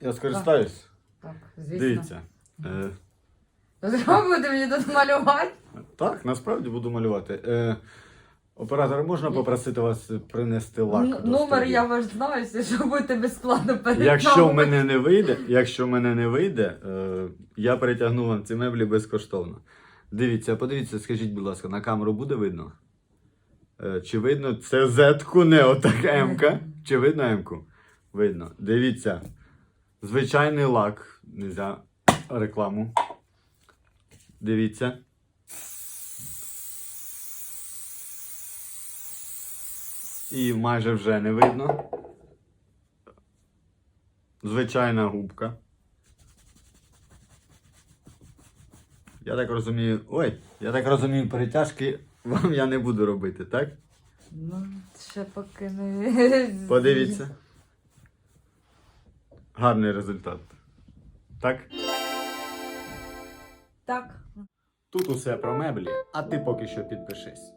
Я скористаюсь. Так, звісно. Дивіться. Е, Що буде мені тут малювати? так, насправді буду малювати. Е, оператор, можна попросити вас принести лак? Н- до Номер студії? я ваш знаю, якщо що будете безплатно перед Якщо нами. в мене не вийде, якщо в мене не вийде, е, я перетягну вам ці меблі безкоштовно. Дивіться, подивіться, скажіть, будь ласка, на камеру буде видно? Е, чи видно це зетку, не отак М-ка? Чи видно М-ку? Видно. Дивіться. Звичайний лак. Нельзя рекламу. Дивіться. І майже вже не видно. Звичайна губка. Я так розумію. Ой, я так розумію, перетяжки вам я не буду робити, так? Ну, ще поки не. Подивіться. Гарний результат. Так? Так. Тут усе про меблі, а ти поки що підпишись.